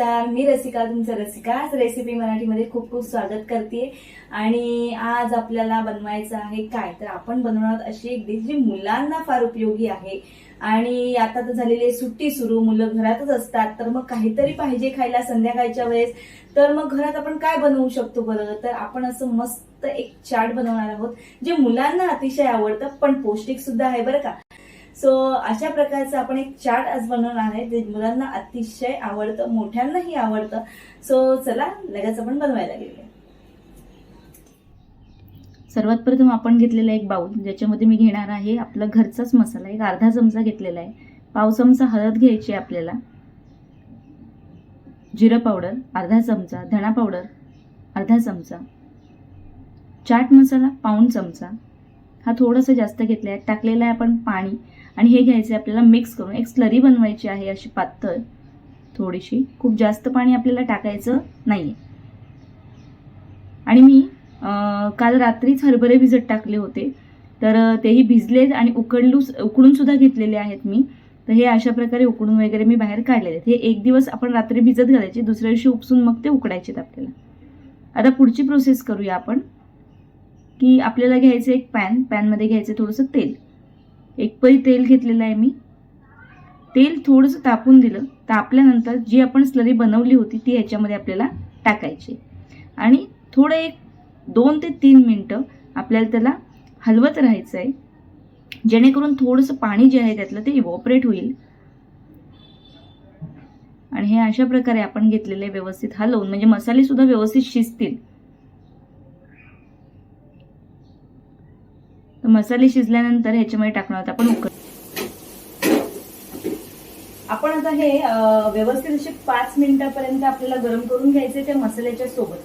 नमस्कार मी रसिका तुमचं रसिका. रेसिपी मराठीमध्ये खूप खूप स्वागत करते आणि आज आपल्याला बनवायचं आहे काय? तर आपण बनवणार अशी एक डिश जी मुलांना फार उपयोगी आहे. आणि आता तर झालेली सुट्टी सुरू. मुलं घरातच असतात. तर मग काहीतरी पाहिजे खायला संध्याकाळच्या वेळेस. तर मग घरात आपण काय बनवू शकतो बरं? तर आपण असं मस्त एक चाट बनवणार आहोत जे मुलांना अतिशय आवडतं पण पौष्टिक सुद्धा आहे बरं का? सो अशा प्रकारचं आपण एक चाट आज बनवणार आहे जे मुलांना अतिशय आवडतं मोठ्यांनाही आवडतं. सो चला लगेच आपण बनवायला गेले सर्वात प्रथम आपण घेतलेला एक बाऊल ज्याच्यामध्ये मी घेणार आहे आपला घरचाच मसाला एक अर्धा चमचा घेतलेला आहे. पाव चमचा हळद घ्यायची आहे आपल्याला. जिरं पावडर अर्धा चमचा. धणा पावडर अर्धा चमचा. चाट मसाला पाऊण चमचा. हा थोडासा जास्त घेतला आहे टाकलेला आहे आपण पाणी आणि हे घ्यायचे आपल्याला मिक्स करून. एक स्लरी बनवायची आहे अशी पातळ थोडीशी. खूप जास्त पाणी आपल्याला टाकायचं नाही आणि मी काल रात्रीच हरभरे भिजत टाकले होते. तर तेही भिजले आणि उकडलू उकडून सुद्धा घेतलेले आहेत मी. तर हे अशा प्रकारे उकडून वगैरे मी बाहेर काढलेले आहेत. हे एक दिवस आपण रात्री भिजत घालायचे दुसऱ्या दिवशी उपसून मग ते उकडायचे आपल्याला. आता पुढची प्रोसेस करूया आपण. की आपल्याला घ्यायचं एक पॅन पॅनमध्ये घ्यायचं थोडंसं तेल. एक पळी तेल घेतलेलं आहे मी. तेल थोडंसं तापून दिलं. तापल्यानंतर जी आपण स्लरी बनवली होती ती ह्याच्यामध्ये आपल्याला टाकायची. आणि थोडं एक दोन ते तीन मिनटं आपल्याला त्याला हलवत राहायचं आहे. जेणेकरून थोडंसं पाणी जे आहे त्यातलं ते इव्हॉपरेट होईल. आणि हे अशा प्रकारे आपण घेतलेले व्यवस्थित. हलवून म्हणजे मसालेसुद्धा व्यवस्थित शिजतील. मसाले शिजल्यानंतर ह्याच्यामध्ये टाकणार आहोत आपण उकळ. आपण आता हे व्यवस्थित असे पाच मिनिटापर्यंत आपल्याला गरम करून घ्यायचे त्या मसाल्याच्या सोबत.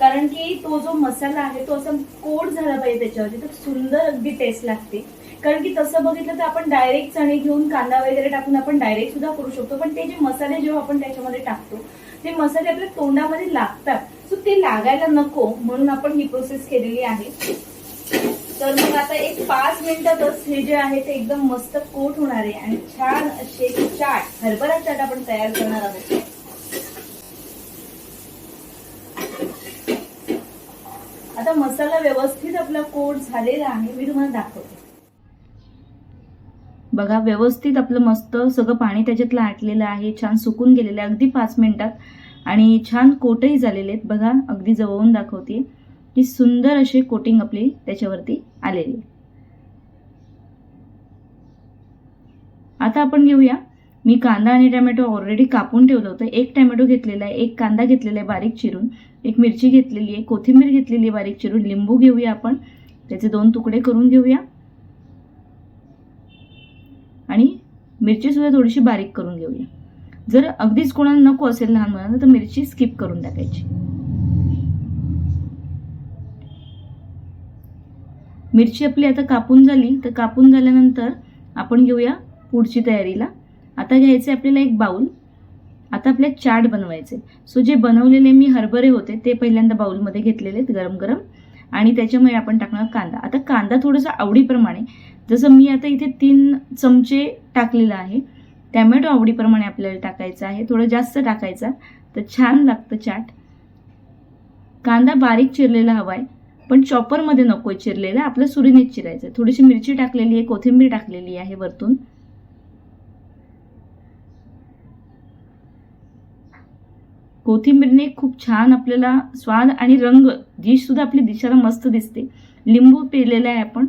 कारण की तो जो मसाला आहे तो असा कोट झाला पाहिजे त्याच्यावरती तर सुंदर अगदी टेस्ट लागते. कारण की तसं बघितलं तर आपण डायरेक्ट चणे घेऊन कांदा वगैरे टाकून आपण डायरेक्ट सुद्धा करू शकतो. पण ते जे मसाले जेव्हा आपण त्याच्यामध्ये टाकतो ते मसाले आपल्या तोंडामध्ये लागतात. सो ते लागायला नको म्हणून आपण ही प्रोसेस केलेली आहे. तर मग आता एक पाच मिनिटातच हे जे आहे ते एकदम मस्त कोट होणार आहे आणि छान असे चाट हरभरा चाट आपण तयार करणार आहोत. आता मसाला व्यवस्थित आपला कोट झालेला आहे मी तुम्हाला दाखवते. बघा व्यवस्थित आपलं मस्त सगळं पाणी त्याच्यातलं आटलेलं आहे छान सुकून गेलेलं आहे अगदी पाच मिनिटात. आणि छान कोटही झालेले आहेत. बघा अगदी जवळून दाखवते. ही सुंदर अशी कोटिंग आपली त्याच्यावरती आलेली. आता आपण घेऊया. मी कांदा आणि टोमॅटो ऑलरेडी कापून ठेवलं होतं. एक टॅमॅटो घेतलेला आहे एक कांदा घेतलेला आहे बारीक चिरून. एक मिरची घेतलेली आहे कोथिंबीर घेतलेली आहे बारीक चिरून. लिंबू घेऊया आपण. त्याचे दोन तुकडे करून घेऊया. आणि मिरचीसुद्धा थोडीशी बारीक करून घेऊया. जर अगदीच कोणाला नको असेल लहान मुलांना तर मिरची स्किप करून टाकायची. मिरची आपली आता कापून झाली तर कापून झाल्यानंतर आपण घेऊया पुढची तयारीला. आता घ्यायचे आपल्याला एक बाउल आता आपल्या चाट बनवायचे. सो जे बनवलेले मी हरभरे होते ते पहिल्यांदा बाउलमध्ये घेतलेले आहेत गरम गरम आणि त्याच्यामुळे आपण टाकणार कांदा. आता कांदा थोडासा आवडीप्रमाणे जसं मी आता इथे तीन चमचे टाकलेलं आहे टॅमॅटो आवडीप्रमाणे आपल्याला टाकायचं आहे. थोडं जास्त टाकायचा तर छान लागतं चाट. कांदा बारीक चिरलेला हवा आहे पण चॉपरमध्ये नको आहे चिरलेलं. आपलं सुरीनेच चिरायचं आहे थोडीशी मिरची टाकलेली आहे कोथिंबीर टाकलेली आहे वरतून. कोथिंबीरने खूप छान आपल्याला स्वाद आणि रंग डिश सुद्धा आपली दिसायला मस्त दिसते. लिंबू पिलेला आहे आपण.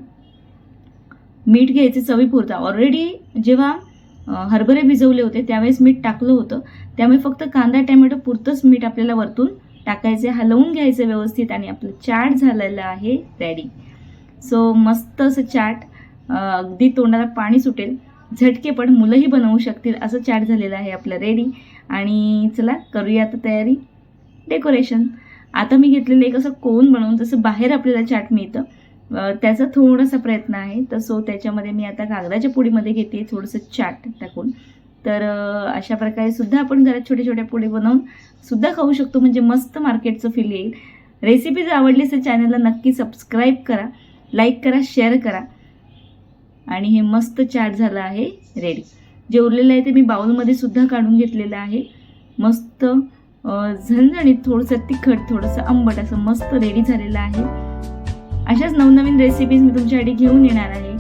मीठ घ्यायचे चवीपुरता. ऑलरेडी जेव्हा हरभरे भिजवले होते त्यावेळेस मीठ टाकलं होतं. त्यामुळे फक्त कांदा टॅमॅटो पुरतंच मीठ आपल्याला वरतून टाकायचे हलवून घ्यायचं व्यवस्थित आणि आपलं चाट झालेलं आहे रेडी सो मस्त असं चाट अगदी तोंडाला पाणी सुटेल. झटके पण मुलंही बनवू शकतील असं चाट झालेलं आहे आपलं रेडी आणि चला करूया आता तयारी. डेकोरेशन आता मी घेतलेलं एक असं कोन बनवून जसं बाहेर आपल्याला चाट मिळतं त्याचा थोडासा प्रयत्न आहे. तर सो त्याच्यामध्ये मी आता कागदाच्या पुडीमध्ये घेते थोडंसं चाट टाकून. तर अशा प्रकारे सुद्धा आपण घरात छोट्या छोट्या पोळी बनवून सुद्धा खाऊ शकतो. म्हणजे मस्त मार्केटचं फील येईल. रेसिपी जर आवडली असेल चॅनलला नक्की सबस्क्राईब करा. लाईक करा शेअर करा. आणि हे मस्त चाट झालं आहे रेडी जे उरलेलं आहे ते मी बाउलमध्ये सुद्धा काढून घेतलेलं आहे. मस्त झणझणीत थोडंसं तिखट थोडंसं आंबट असं मस्त रेडी झालेलं आहे. अशाच नवनवीन रेसिपीज मी तुमच्यासाठी घेऊन येणार आहे.